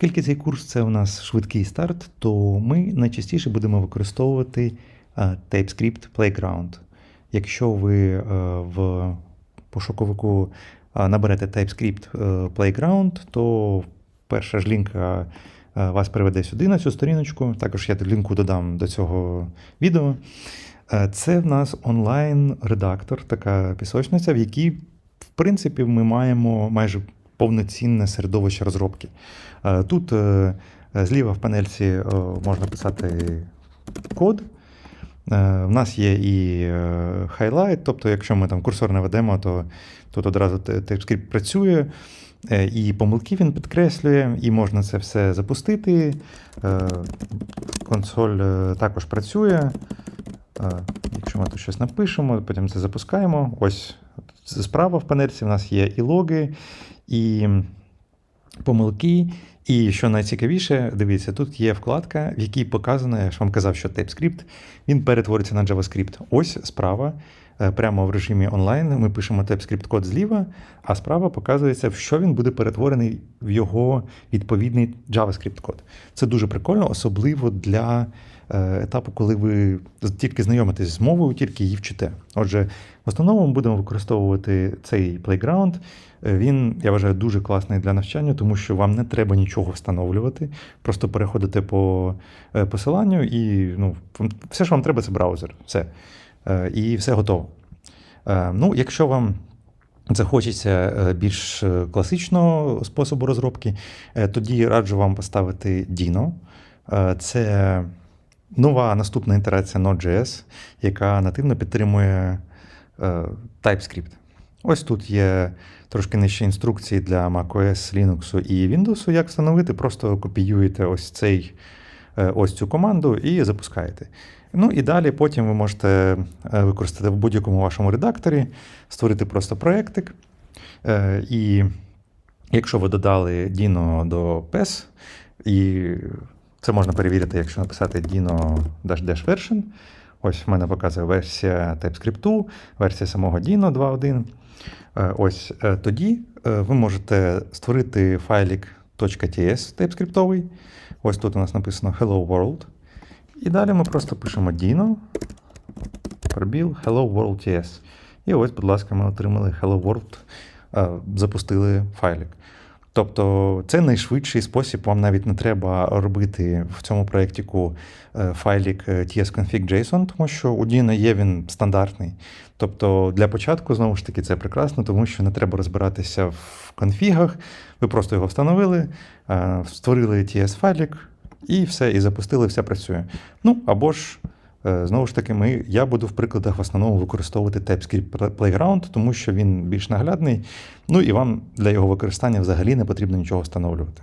Оскільки цей курс це у нас швидкий старт, то ми найчастіше будемо використовувати е, TypeScript Playground. Якщо ви е, в пошуковику е, наберете TypeScript Playground, то перша ж лінка вас приведе сюди на цю сторіночку. Також я лінку додам до цього відео. Це в нас онлайн-редактор, така пісочниця, в якій, в принципі, ми маємо майже повноцінне середовище розробки. Е, Тут е, зліва в панельці е, можна писати код. В нас є і хайлайт, тобто, якщо ми там курсор наведемо, то тут одразу TypeScript працює, і помилки він підкреслює, і можна це все запустити. Консоль також працює. Якщо ми тут щось напишемо, потім це запускаємо. Ось справа в панельці в нас є і логи, і помилки. І що найцікавіше, дивіться, тут є вкладка, в якій показано, я ж вам казав, що TypeScript, він перетвориться на JavaScript. Ось справа, е, прямо в режимі онлайн, ми пишемо TypeScript код зліва, а справа показується, в що він буде перетворений в його відповідний JavaScript код. Це дуже прикольно, особливо для етапу, коли ви тільки знайомитесь з мовою, тільки її вчите. Отже, в основному ми будемо використовувати цей. Е, Він, я вважаю, дуже класний для навчання, тому що вам не треба нічого встановлювати. Просто переходите по е, посиланню і ну, все, що вам треба, це браузер. Все. Е, І все готово. Е, Ну, якщо вам захочеться е, більш е, класичного способу розробки, е, тоді раджу вам поставити. Е, Це нова наступна інтерація Node.js, яка нативно підтримує е, TypeScript. Ось тут є трошки нижче інструкції для macOS, Linux і Windows, як встановити. Просто копіюєте ось цей е, ось цю команду і запускаєте. Ну і далі потім ви можете е, використати в будь-якому вашому редакторі, створити просто проєктик. І якщо ви додали Dino до PES, і це можна перевірити, якщо написати Dino dash version. Ось в мене показує версія TypeScript, версія самого Dino 2.1. Е, Ось е, тоді е, ви можете створити файлик .ts TypeScript. Ось тут у нас написано Hello World. І далі ми просто пишемо Dino, пробіл Hello World. І ось, будь ласка, ми отримали Hello World, запустили файлик. Тобто це найшвидший спосіб, вам навіть не треба робити в цьому проєктіку е, файлік е, tsconfig.json, тому що у Dino є він стандартний. Тобто для початку, знову ж таки, це прекрасно, тому що не треба розбиратися в конфігах. Ви просто його встановили, е, створили TS-файлік і все, і запустили, все працює. Ну або ж. Е, Знову ж таки, ми, я буду в прикладах в основному використовувати TypeScript Playground, тому що він більш наглядний. Ну і вам для його використання взагалі не потрібно нічого встановлювати.